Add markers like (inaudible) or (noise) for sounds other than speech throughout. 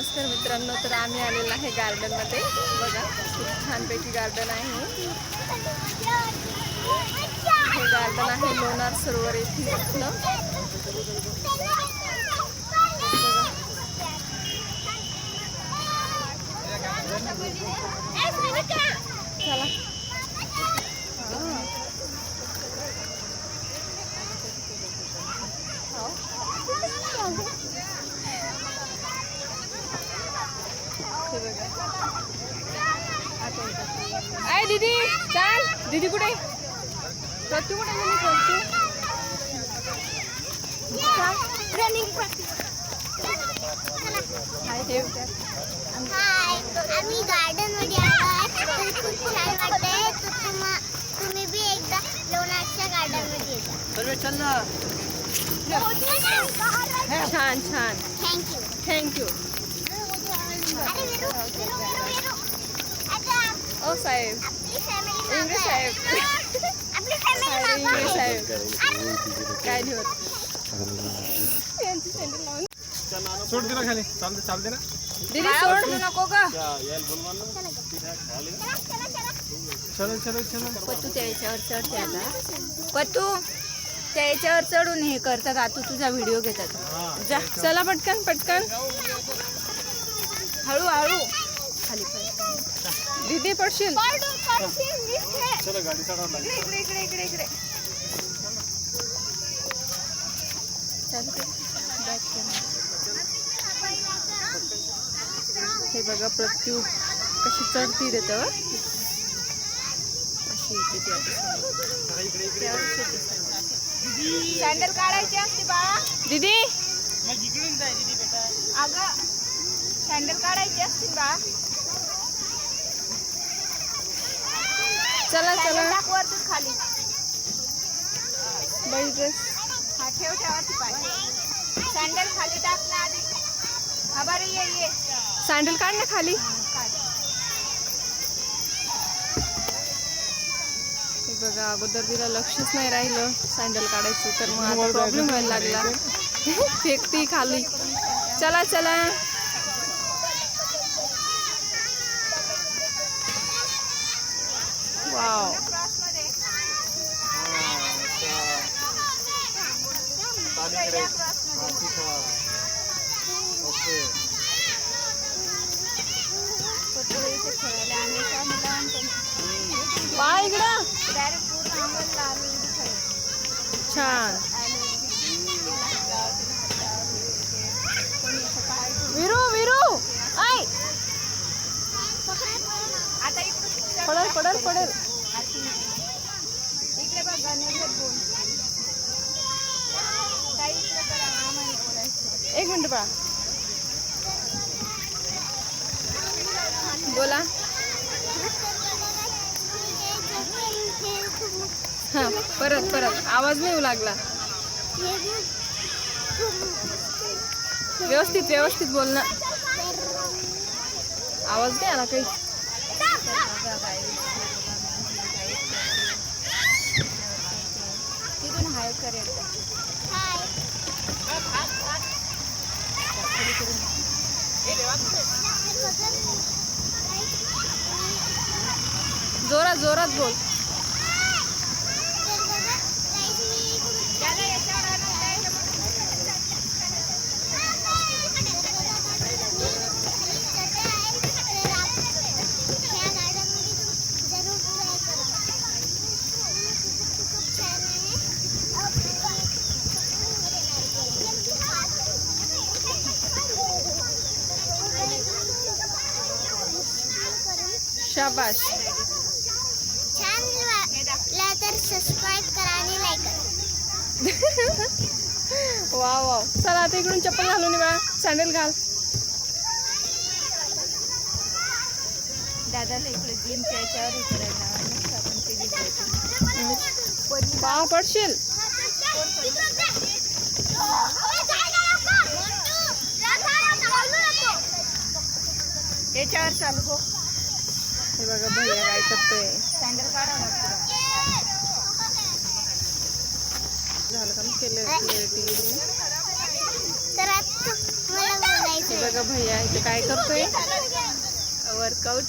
नमस्कार मित्रांनो तर आम्ही आलेलो आहे गार्डनमध्ये बघा खूप छानपैकी गार्डन आहे. हे गार्डन आहे लोणार सरोवर येथील इथलं चला बघा आय दीदी चाल. दीदी कुठे? प्रत्यू कुठे गेली? प्रत्यू हाय ठेव हाय. आम्ही गार्डनमध्ये तर खूप छान वाटतंय. तर तुम्हा तुम्ही बी एकदा लोणारच्या गार्डनमध्ये येता छान छान. थँक्यू थँक्यू ओ साहेब आपली फॅमिली इंग्लिश साहेब आपली फॅमिली अरे इंग्लिश साहेब काय नाही होत. यांची sandal लावून. सोड दे ना खाली. चालते चालते ना. दीदी सोड नको का चलो चलो चलो पतू त्या याच्यावर चढते आता. पतू त्या याच्यावर चढून हे करतात. आता तुझा व्हिडिओ घेतात. जा चला पटकन पटकन. हळू हळू. पड. दीदी पडशील चलो गाडी चढावं लागेल इकडे इकडे. हे बघा प्रत्यू कशी चढती देत अशी येते ती आता. त्यावरच येते सगळं. सँडल काढायची असते बाळा दीदी अगं सँडल काढायची असते बाळा चला सँडल चला. टाक वरतून खाली. बाई ड्रेस हा ठेव ठेवाची पाय. सँडल खाली टाक ना आधी. हा बरं ये ये. सँडल काढ ना खाली. हे बघा अगोदर तिला लक्षच नाही राहिलं सँडल काढायचं तर मग आता प्रॉब्लेम व्हायला लागला. (laughs) फेकती खाली. चला चला वाव क्रॉसमध्ये चालीकडे हा तिथं ओके पत्र इथे खेळायला आम्ही का लहानपणी बा इकडं डायरेक्ट पूर्ण अंगणला आम्ही इथे खेळायचो. छान आणि कोणी असं पाहायचं. विरू विरू ऐ आता इकडे पडल पडल पडल. एक मिनिट बा बोला. हा परत परत. आवाज नाही येऊ लागला. व्यवस्थित व्यवस्थित बोल ना. आवाज नाही आला काही? तिथून हाय करेल जोरात जोरात बोल. शाबाश छान वाटलं तर सबस्क्राईब करा आणि लाईक करा. (laughs) वा वा चला आता इकडून चप्पल घालून बाळा. सँडल घाल. दादाला इकडे जिमच्या याच्यावर हे करायला मस्त आपण ते घेतो बा पडशील. याच्यावर चालू हो. हे बघा भैया काय करतोय. सँडल काढा लागतो झालं का केलं क्लिअरिटी बघा भैया इथे काय करतोय? वर्कआउट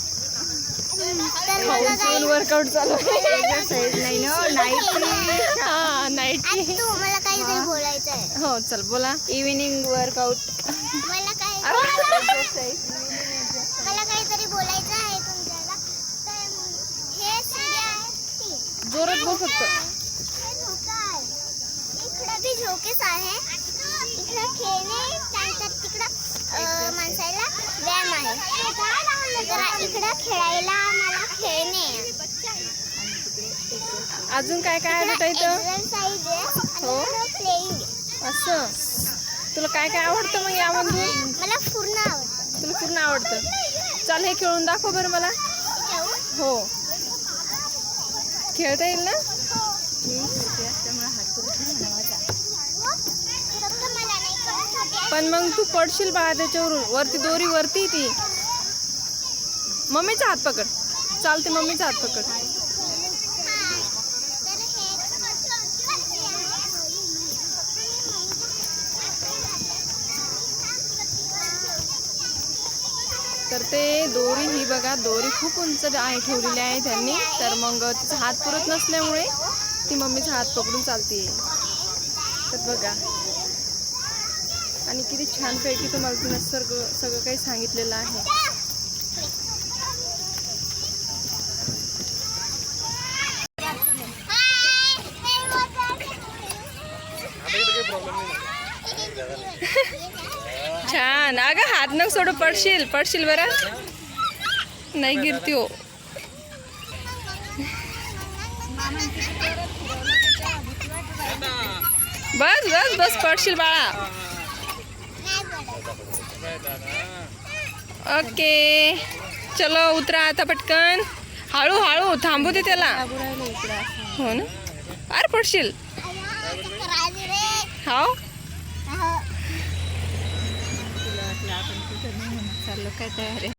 वर्कआउट चालू एक्सरसाइज नाही ना नाईट हा नाईट आणि तू मला काहीतरी बोलायचं आहे हो चल बोला. इव्हिनिंग वर्कआउट मला काय मला काहीतरी बोलायचं आहे तुमच्याला तर हे सीडी आहे ती जोरात बोल फक्त. आहे इकडं बी झोकेच आहे. इकडं खेळणे त्यानंतर तिकडं माणसाला व्यायाम आहे. इकडं खेळायला मला खेळणे. अजून काय काय बेटा इथं? हो. असं. तुला काय काय आवडतं मग यामधून मला पूर्ण आवडतं. तुला पूर्ण आवडतं. चल हे खेळून दाखव बरं मला? हो. खेळता येईल ना? पण मग तू पडशील बाळा त्याच्यावरून. वरती दोरी वरती ती. मम्मीचा हात पकड. चालते मम्मीचा हात पकड. तर ते दोरी ही बघा दोरी खूप उंच आहे ठेवलेली आहे त्यांनी. तर मग तिचा हात पुरत नसल्यामुळे ती मम्मीचा हात पकडून चालते तर बघा. आणि किती छानपैकी तुम्हाला तिनं सर्व सगळं काही सांगितलेलं आहे आता इथं काही प्रॉब्लेम नाही छान अगं हात न सोडू पडशील पडशील बरं. नाही गिरती हो. बस बस बस पडशील बाळा. ओके. चलो उतरा आता पटकन. हळू हळू थांबू दे त्याला. हो ना? अरे पडशील. हाव? चाललो काय तयार आहे